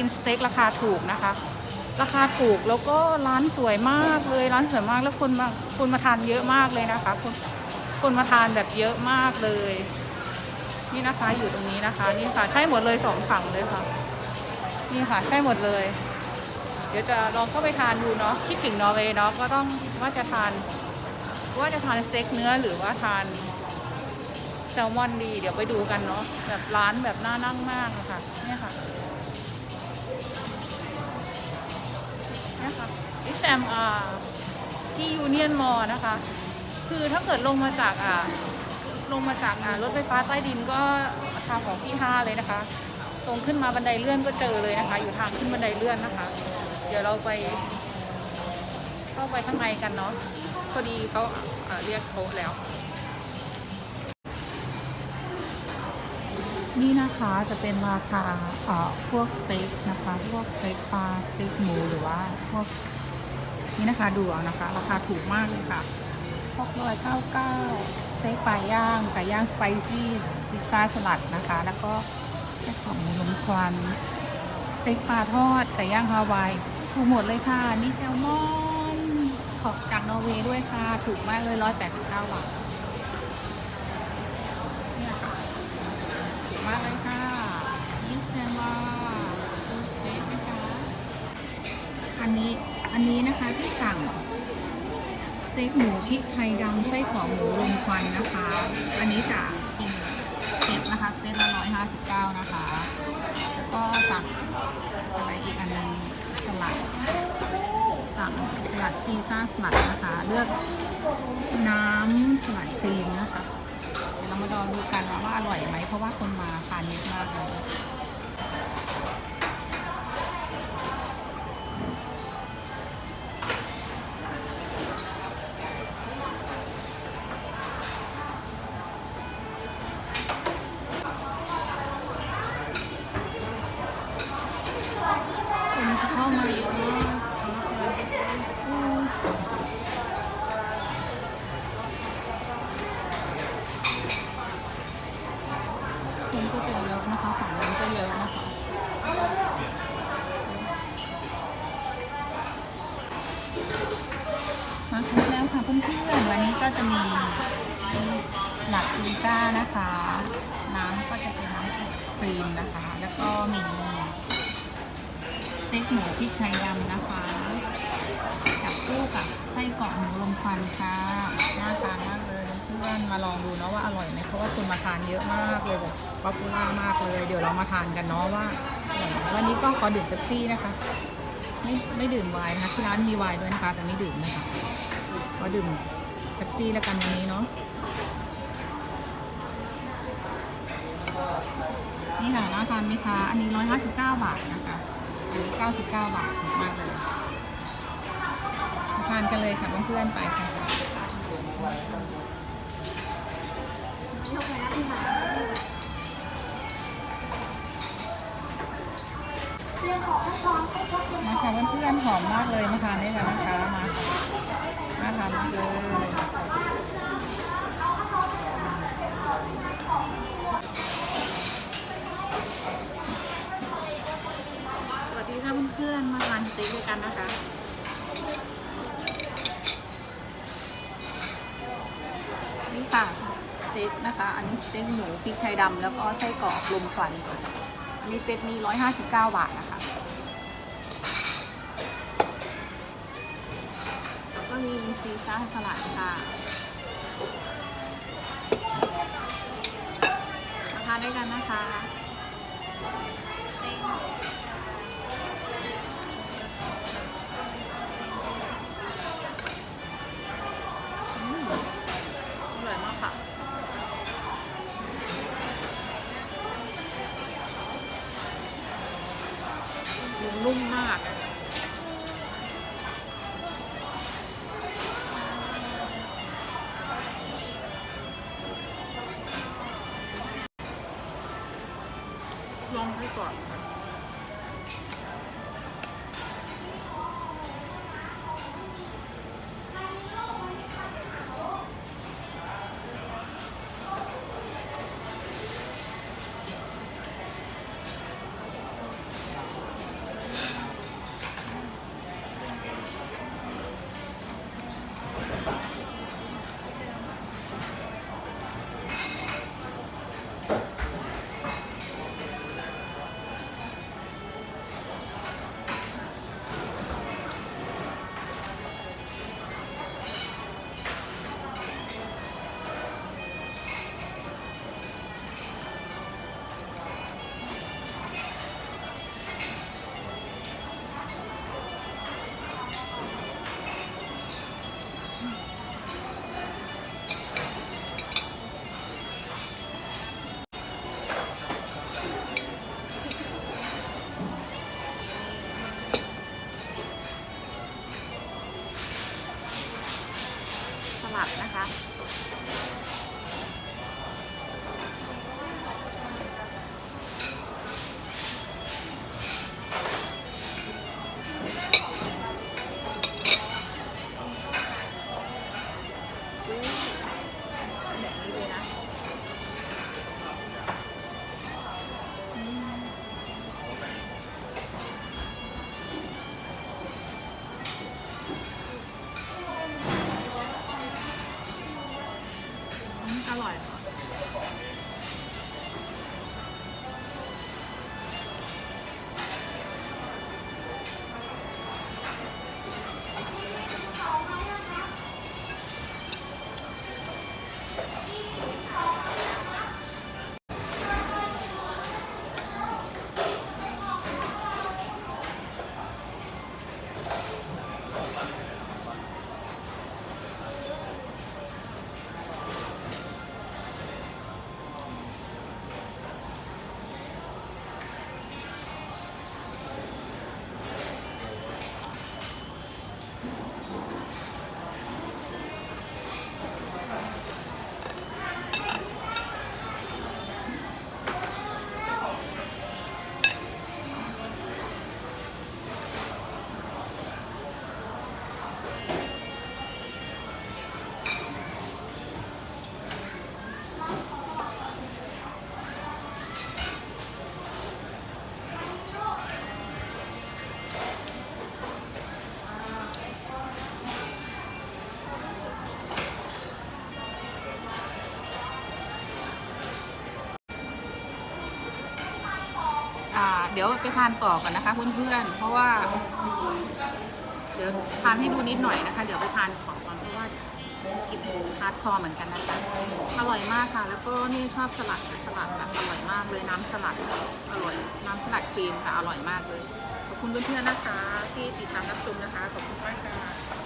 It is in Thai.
กินสเต็กราคาถูกนะคะ ราคาถูกแล้วก็ร้านสวยมากเลยร้านสวยมากแล้วคนมาคนมาทานเยอะมากเลยนะคะคนคนมาทานแบบเยอะมากเลย นี่นะคะอยู่ตรงนี้นะคะ นี่ค่ะใช่หมดเลยสองฝั่งเลยค่ะ นี่ค่ะใช่หมดเลย เดี๋ยวจะลองเข้าไปทานดูเนาะคิดถึงนอร์เวย์เนาะก็ต้องว่าจะทาน ว่าจะทานสเต็กเนื้อหรือว่าทานแซลมอนดี เดี๋ยวไปดูกันเนาะแบบร้านแบบน่านั่งมากอะค่ะเนี่ยค่ะ นี่ค่ะอิแซมที่ยูเนียนมอนะคะ คือถ้าเกิดลงมาจากอ่าลงมาจากอ่ารถไฟฟ้าใต้ดินก็ราคาของที่ห้าเลยนะคะ ตรงขึ้นมาบันไดเลื่อนก็เจอเลยนะคะ อยู่ทางขึ้นบันไดเลื่อนนะคะ เดี๋ยวเราไปเข้าไปข้างในกันเนาะพอดีเขาอ่าเรียกโต๊ะแล้ว นี่นะคะจะเป็นราคาพวกสเต็กนะคะ พวกสเต็กปลา พวกนี่นะคะดูเอานะคะ ราคาถูกมากเลยค่ะพวกร้อยเก้าเก้าสเต็กปลาย่างไก่ย่างสไปซี่พิซซ่าสลัดนะคะ แล้วก็แค่ของมูลมควันสเต็กปลาทอดไก่ย่างฮาวายถูกหมดเลยค่ะนี่แซลมอนของจากนอร์เวย์ด้วยค่ะ ถูกมากเลยร้อยแปดสิบเก้าบาทเนี่ยค่ะถูกมากเลยค่ะยินเซนว่า อันนี้อันนี้นะคะที่สั่งสเต็กหมูพริกไทยดำไส้กรอกหมูลมควันนะคะ อันนี้จะกินเซตนะคะเซตละร้อยห้าสิบเก้านะคะ แล้วก็สั่งอะไรอีกอันหนึงสลัด สั่งสลัดซีซ่าสลัดนะคะ เลือกน้ำสลัดครีมนะคะ เดี๋ยวเรามาลองดูกันว่าอร่อยไหมเพราะว่าคนมาทานเยอะมากเลย สลัดซีซ่านะคะ น้ำก็จะเป็นน้ำสลัดครีมนะคะ แล้วก็มีสเต็กหมูพริกไทยดำนะคะจับคู่กับไส้กรอกหมูลมควันค่ะน่าทานมากเลยเพื่อนมาลองดูเนาะว่าอร่อยไหมเพราะว่าคนมาทานเยอะมากเลยแบบป๊อปปูล่ามากเลย เดี๋ยวเรามาทานกันเนาะว่าวันนี้ก็ขอดื่มเป๊ปซี่นะคะ ไม่ไม่ดื่มไวน์นะคะที่ร้านมีไวน์ด้วยนะคะแต่ไม่ดื่มนะคะก็ดื่มเป๊ปซี่แล้วกันวันนี้เนาะ นี่ค่ะน่าทานไหมคะ อันนี้ 159 บาทนะคะ อันนี้ 99 บาทถูกมากเลยมาทานกันเลยค่ะเพื่อนๆไปค่ะมาค่ะเพื่อนๆหอมมากเลยมาทานได้วยกันะคะ มาน่าทานมากเลย พื่อนมาทานสเต็กด้วยกันนะคะนี่ค่ะสเต็กนะคะ อันนี้สเต็กหมูพริกไทยดำแล้วก็ไส้กรอกลมควันอันนี้เซตนี้ 159 บาทนะคะ แล้วก็มีซีซ่าสลัดค่ะมาทานด้วยกันนะคะ ลอ ลัดนะคะ ดี๋ยวไปทานต่อกันนะคะเพื่อนๆ เพราะว่า เดี๋ยวทานให้ดูนิดหน่อยนะคะ เดี๋ยวไปทานของก่อนเพราะว่ากินฮาร์ดคอร์เหมือนกันนะคะอร่อยมากค่ะ แล้วก็นี่ชอบสลัดสลัดแบบอร่อยมากเลยน้ำสลัดอร่อย น้ำสลัดครีมค่ะอร่อยมากเลย ขอบคุณเพื่อนๆนะคะ ที่ติดตามรับชมนะคะขอบคุณมากค่ะ